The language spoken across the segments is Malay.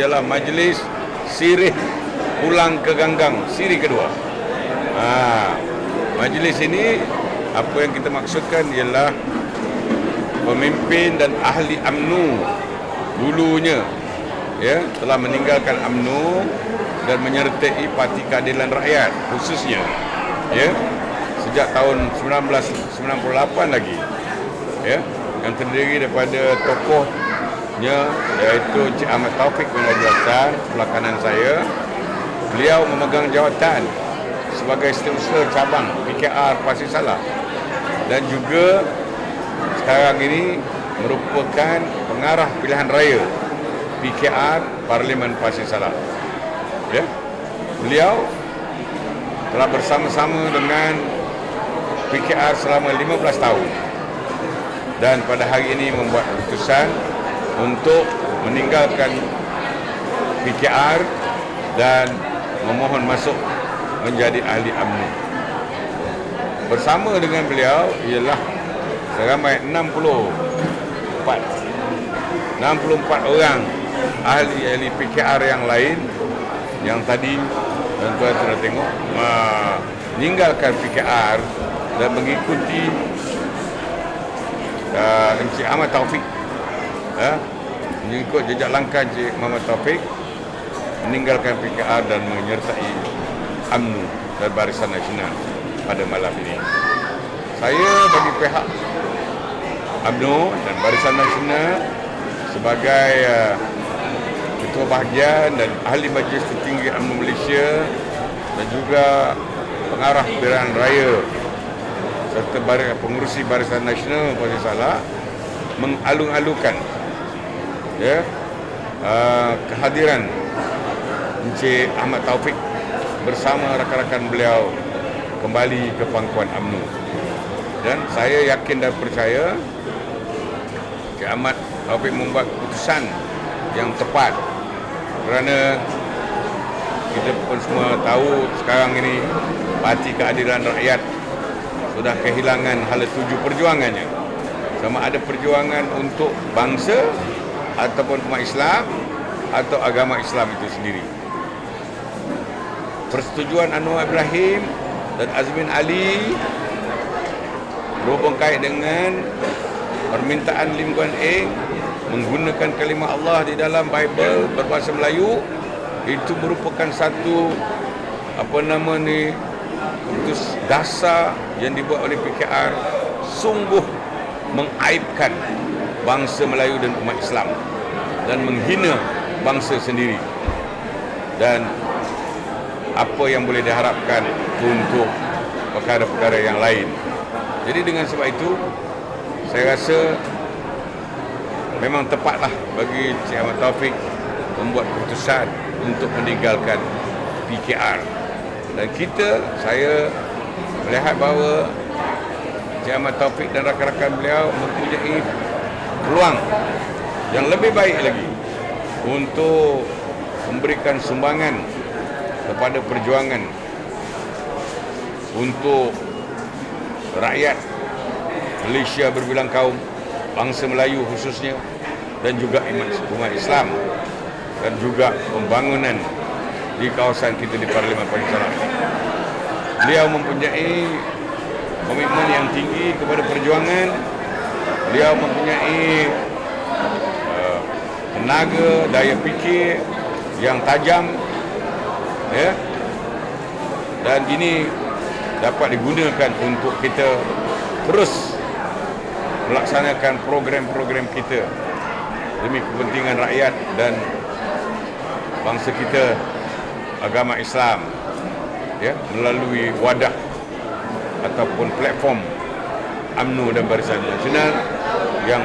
ialah majlis sirih pulang ke ganggang siri kedua. Ha, majlis ini apa yang kita maksudkan ialah pemimpin dan ahli AMNO dulunya ya telah meninggalkan AMNO dan menyertai Parti Keadilan Rakyat khususnya ya sejak tahun 1998 lagi ya yang terdiri daripada tokohnya iaitu Cik Ahmad Taufik bin Haji Hassan sebelah kanan saya beliau memegang jawatan sebagai setiausaha cabang PKR Pasir Salah dan juga sekarang ini merupakan pengarah pilihan raya PKR Parlimen Pasir Salah. Ya. Beliau telah bersama-sama dengan PKR selama 15 tahun dan pada hari ini membuat keputusan untuk meninggalkan PKR dan memohon masuk menjadi ahli UMNO. Bersama dengan beliau ialah seramai 64 64 orang ahli-ahli PKR yang lain yang tadi tuan-tuan sudah tengok meninggalkan PKR dan mengikuti uh, Encik Ahmad Taufik uh, mengikut jejak langkah Encik Muhammad Taufik meninggalkan PKR dan menyertai UMNO dan Barisan Nasional pada malam ini. Saya bagi pihak UMNO dan Barisan Nasional sebagai uh, Ketua Bahagian dan Ahli Majlis Tertinggi UMNO Malaysia dan juga Pengarah Pilihan Raya serta pengurusi Barisan Nasional Pasir Salah mengalung-alukan ya, uh, kehadiran Encik Ahmad Taufik bersama rakan-rakan beliau kembali ke pangkuan UMNO. Dan saya yakin dan percaya Encik Ahmad Taufik membuat keputusan yang tepat kerana kita pun semua tahu sekarang ini Parti Keadilan Rakyat sudah kehilangan hala tuju perjuangannya. Sama ada perjuangan untuk bangsa ataupun umat Islam atau agama Islam itu sendiri. Persetujuan Anwar Ibrahim dan Azmin Ali berhubung kait dengan permintaan Lim Guan Eng menggunakan kalimah Allah di dalam Bible berbahasa Melayu itu merupakan satu apa nama ni keputus dasar yang dibuat oleh PKR sungguh mengaibkan bangsa Melayu dan umat Islam dan menghina bangsa sendiri dan apa yang boleh diharapkan untuk perkara-perkara yang lain. Jadi dengan sebab itu saya rasa memang tepatlah bagi Cik Ahmad Taufik membuat keputusan untuk meninggalkan PKR. Dan kita, saya melihat bahawa Cik Ahmad Taufik dan rakan-rakan beliau mempunyai peluang yang lebih baik lagi untuk memberikan sumbangan kepada perjuangan untuk rakyat Malaysia berbilang kaum bangsa Melayu khususnya dan juga umat Islam dan juga pembangunan di kawasan kita di Parlimen Pancasila. Beliau mempunyai komitmen yang tinggi kepada perjuangan. Beliau mempunyai uh, tenaga, daya fikir yang tajam ya. Dan ini dapat digunakan untuk kita terus melaksanakan program-program kita demi kepentingan rakyat dan bangsa kita agama Islam ya melalui wadah ataupun platform AMNO dan Barisan Nasional yang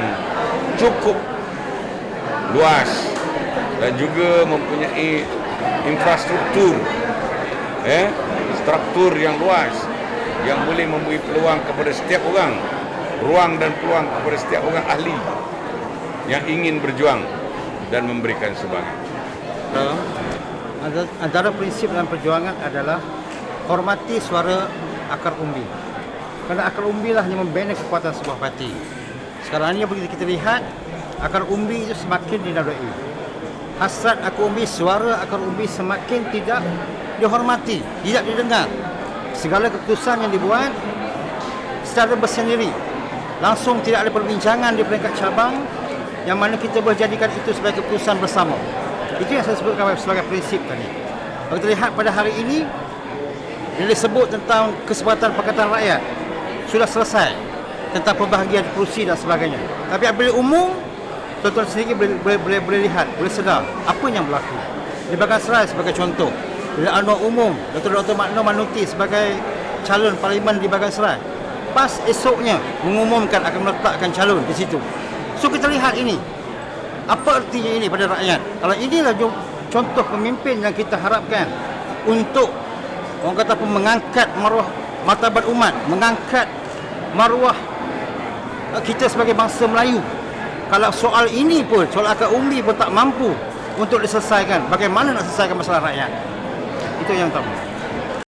cukup luas dan juga mempunyai infrastruktur ya struktur yang luas yang boleh memberi peluang kepada setiap orang ruang dan peluang kepada setiap orang ahli yang ingin berjuang dan memberikan sumbangan antara prinsip dalam perjuangan adalah hormati suara akar umbi. Kerana akar umbi lah yang membina kekuatan sebuah parti. Sekarang ini begitu kita lihat akar umbi itu semakin dinadai. hasrat akar umbi, suara akar umbi semakin tidak dihormati, tidak didengar. Segala keputusan yang dibuat secara bersendiri. Langsung tidak ada perbincangan di peringkat cabang yang mana kita boleh jadikan itu sebagai keputusan bersama. Itu yang saya sebutkan sebagai prinsip tadi. Kalau kita lihat pada hari ini, bila disebut tentang kesempatan Pakatan Rakyat, sudah selesai tentang pembahagian kerusi dan sebagainya. Tapi apabila umum, tuan-tuan sendiri boleh, boleh, boleh, boleh lihat, boleh sedar apa yang berlaku. Di Bagan Serai sebagai contoh, bila Anwar Umum, Dr. Dr. Makno Manuti sebagai calon parlimen di Bagan Serai, pas esoknya mengumumkan akan meletakkan calon di situ. So kita lihat ini, apa artinya ini pada rakyat? Kalau inilah contoh pemimpin yang kita harapkan untuk orang kata apa mengangkat maruah martabat umat, mengangkat maruah eh, kita sebagai bangsa Melayu. Kalau soal ini pun, soal akar umbi pun tak mampu untuk diselesaikan, bagaimana nak selesaikan masalah rakyat? Itu yang utama.